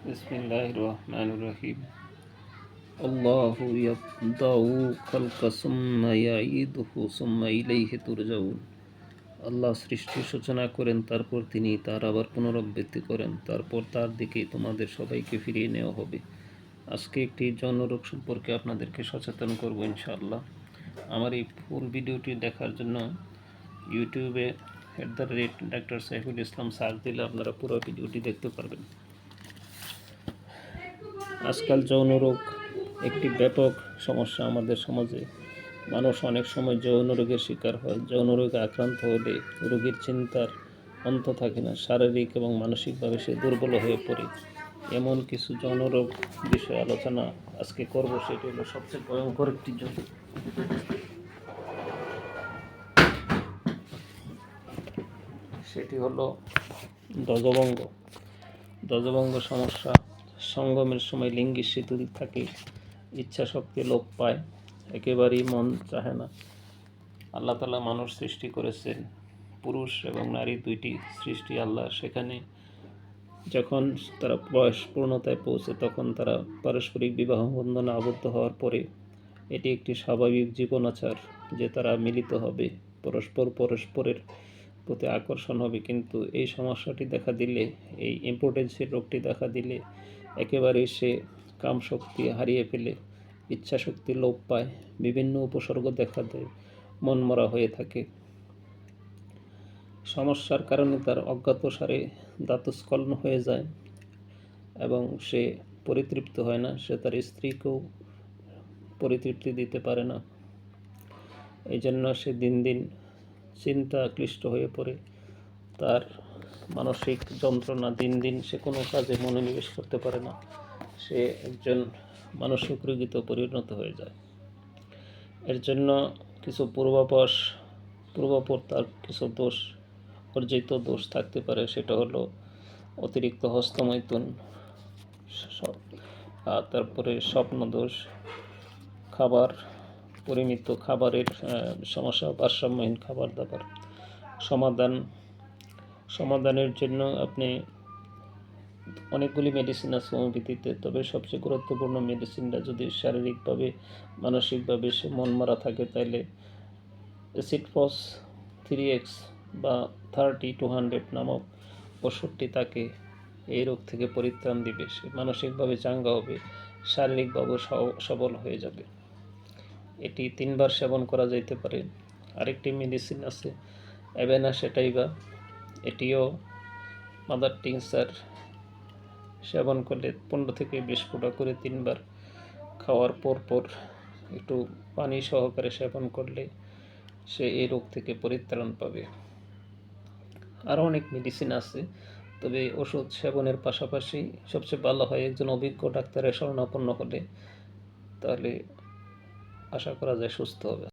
بسم الله الرحمن الرحيم الله يبدأ خلق ثم يعيده ثم إليه ترجعون আল্লাহ সৃষ্টির সূচনা করেন তারপর তিনি তার আবার পুনরাবৃত্তি করেন তারপর তার দিকেই তোমাদের সবাইকে ফিরিয়ে নেওয়া হবে আজকে একটি জনরোগ সম্পর্কে আপনাদেরকে সচেতন করব ইনশাআল্লাহ আমার এই ফুল ভিডিওটি দেখার জন্য ইউটিউবে at the rate doctor Saiful Islam search দিলে আপনারা পুরো ভিডিওটি দেখতে পারবেন আজকাল যৌন রোগ একটি ব্যাপক সমস্যা আমাদের সমাজে। মানুষ অনেক সময় যৌন রোগের শিকার হয়। যৌন রোগে আক্রান্ত হলে রোগীর চিন্তার অন্ত থাকে না। শারীরিক এবং মানসিকভাবে সে দুর্বল হয়ে পড়ে। এমন কিছু যৌন রোগ বিষয়ে আলোচনা আজকে করব, সেটি হলো সবচেয়ে ভয়ঙ্কর একটি যৌন সেটি হলো দজভঙ্গ দজভঙ্গ সমস্যা সঙ্গমের সময় লিঙ্গি শিথিল থাকে ইচ্ছা শক্তি লোপ পায়, একেবারেই মন চাহে না। আল্লাহ তালা মানুষ সৃষ্টি করেছেন, পুরুষ এবং নারী দুইটি সৃষ্টি আল্লাহ। সেখানে যখন তারা বয়স পূর্ণতায় পৌঁছে, তখন তারা পারস্পরিক বিবাহ বন্ধনে আবদ্ধ হওয়ার পরে এটি একটি স্বাভাবিক জীবনাচার যে তারা মিলিত হবে। পরস্পর পরস্পরের প্রতি আকর্ষণ হবে, কিন্তু এই সমস্যাটি দেখা দিলে, এই ইম্পোর্টেন্সের রোগটি দেখা দিলে একেবারেই সে কাম শক্তি হারিয়ে ফেলে ইচ্ছা শক্তি লোপ পায়, বিভিন্ন উপসর্গ দেখা দেয়, মনমরা হয়ে থাকে। সমস্যার কারণে তার অজ্ঞাতসারে দাঁতস্কলন হয়ে যায় এবং সে পরিতৃপ্ত হয় না, সে তার স্ত্রীকেও পরিতৃপ্তি দিতে পারে না। এই জন্য সে দিন দিন চিন্তা ক্লিষ্ট হয়ে পড়ে। তার মানসিক যন্ত্রণা দিন দিন সে কোনো কাজে মনোনিবেশ করতে পারে না। সে একজন মানসিক রোগীতে পরিণত হয়ে যায়। এর জন্য কিছু পূর্বাভাস, পূর্বাপর তার কিছু দোষ, অর্জিত দোষ থাকতে পারে। সেটা হলো অতিরিক্ত হস্তমৈথুন তারপরে স্বপ্ন দোষ, খাবার, পরিমিত খাবারের সমস্যা, ভারসাম্যহীন খাবার দাবার, সমাধান সমাধানের জন্য আপনি অনেকগুলি মেডিসিন আছে হোমিওপ্যাথিতে তবে সবচেয়ে গুরুত্বপূর্ণ মেডিসিনটা যদি শারীরিকভাবে, মানসিকভাবে সে মন মারা থাকে তাহলে অ্যাসিডফস থ্রি এক্স বা থার্টি টু হান্ড্রেড নামক ওষুধটি তাকে এই রোগ থেকে পরিত্রাণ দিবে। সে মানসিকভাবে চাঙ্গা হবে শারীরিকভাবে সবল হয়ে যাবে। এটি তিনবার সেবন করা যাইতে পারে। আরেকটি মেডিসিন আছে অ্যাভেনা সেটাইবা এটিও মাদার টিংসার সেবন করলে পনেরো থেকে বিশ ফোঁটা করে তিনবার খাওয়ার পর পর একটু পানি সহকারে সেবন করলে সে এই রোগ থেকে পরিত্রাণ পাবে। আরও অনেক মেডিসিন আছে, তবে ওষুধ সেবনের পাশাপাশি সবচেয়ে ভালো হয় একজন অভিজ্ঞ ডাক্তারের শরণাপন্ন হলে তাহলে আশা করা যায় সুস্থ হবে।